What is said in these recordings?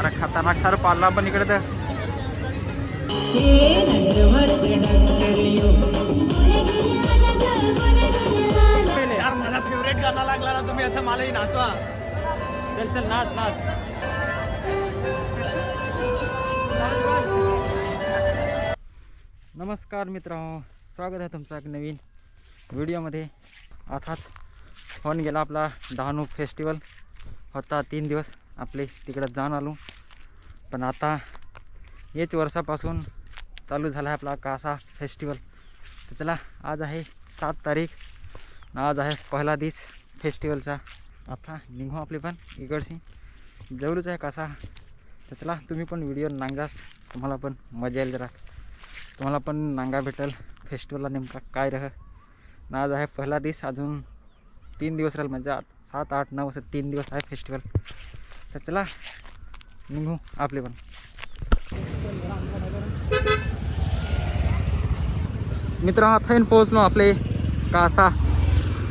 अरे खतरनाक सारं पाळला पण इकडे तर. यार माझा फेवरेट गाणं लागला ना तुम्ही असं मलाही नाचवा. चल चल नाच नाच. नमस्कार मित्रांनो स्वागत आहे तुमचं एक नवीन व्हिडिओमध्ये. अर्थात होऊन गेला आपला डहाणू फेस्टिवल होता तीन दिवस. आपले तिकडं जाऊन आलो. पण आता हेच वर्षापासून चालू झाला आहे आपला कासा फेस्टिवल तर चला आज आहे सात तारीख आज आहे पहिला दिस फेस्टिवलचा आता निघू आपले पण इकडची जवळच आहे कासा. तर चला तुम्ही पण व्हिडिओ नांगास तुम्हाला पण मजा येईल जरा. तुम्हाला पण नांगा भेटेल फेस्टिवलला नेमका काय रह. ना आज आहे पहिला दिस अजून तीन दिवस राहील. म्हणजे सात आठ नऊ असं तीन दिवस आहे फेस्टिवल तर चला निघू आपले पण. मित्र आता येऊन पोहोचलो आपले कासा.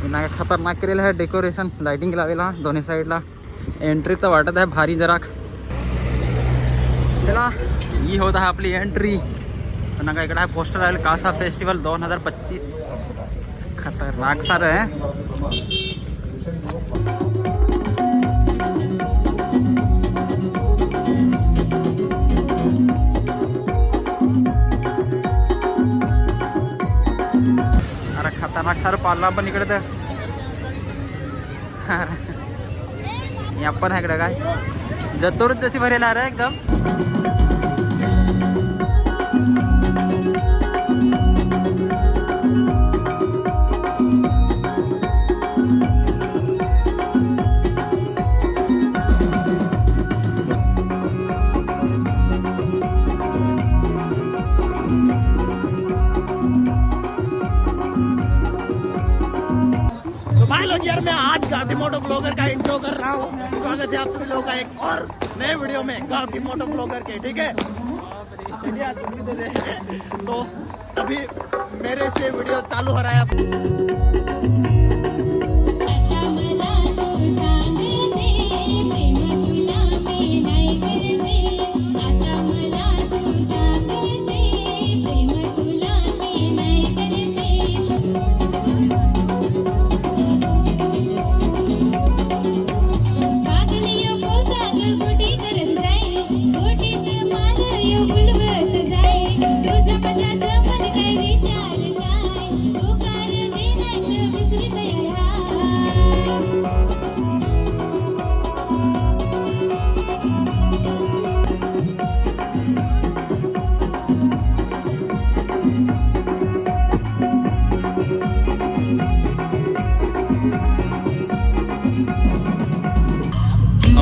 नागा खतरनाक केलेलं आहे डेकोरेशन लाइटिंग लावेला दोन्ही साईडला तर वाटत आहे भारी जराक. चला ही होत आहे आपली एंट्री नका इकडे आहे पोस्टर आहे कासा फेस्टिवल दोन हजार पच्चीस. खतरनाक सारं आहे. खतरनाक सार पाला पण इकडे तर. या पण आहे इकडे काय? जतोरच जशी भरेल अरे एकदम. मैं मोटो ब्लॉगर का इंट्रो कर रहा हूँ। स्वागत है आप सभी लोगों का एक और नए वीडियो में गाटी मोटो ब्लॉगर के, ठीक है? दे। तो अभी मेरे से वीडियो चालू हो रहा है। মুড়ি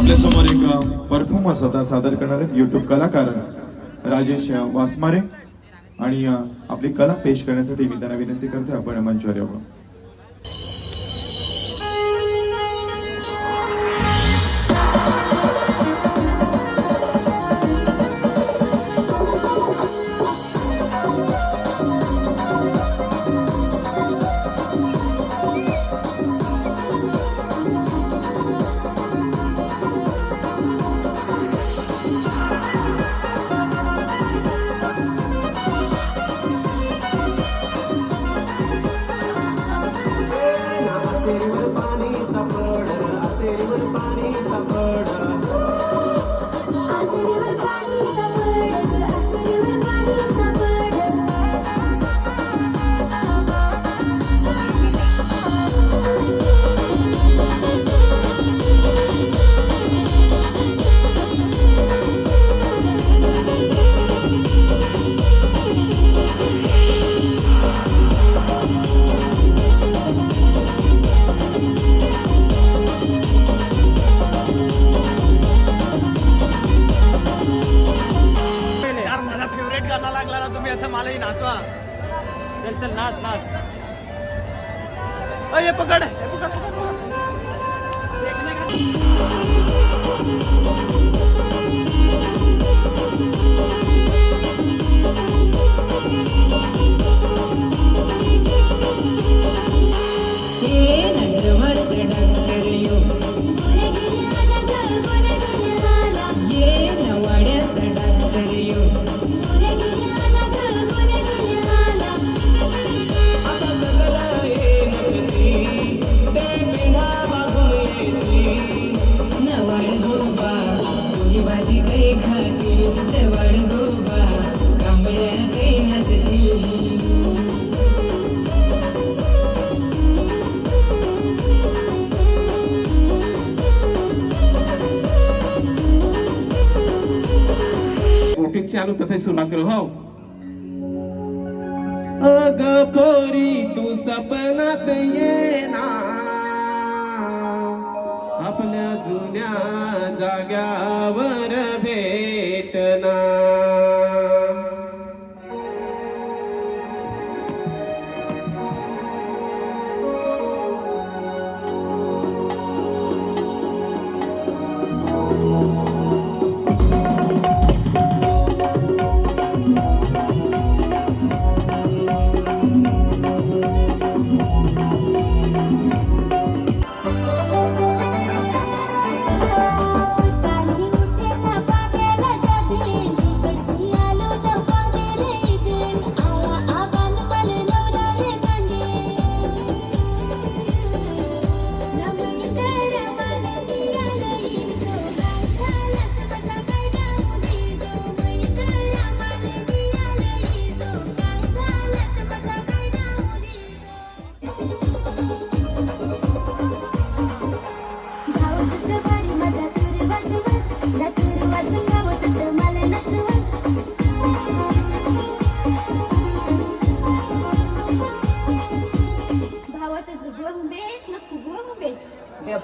आपल्यासमोर एक परफॉर्मन्स आता सादर करणार आहेत युट्यूब कलाकार राजेश वासमारे. आणि आपली कला पेश करण्यासाठी मी त्यांना विनंती करतोय आपण मंचावर यावं तुम्ही असं मलाही नाचवा. चल चल नाच नाच. अय, हे पकड हे पकड पकड, पकड. बोला गेला तथे सुरुवात अग पोरी तू सपनात येणार जुन्या जाग्यावर भेटना.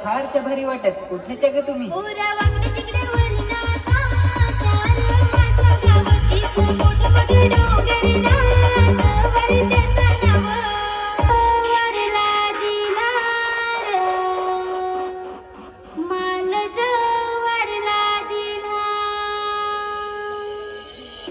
फारसे भारी वाटत. कुठेच चग तुम्ही?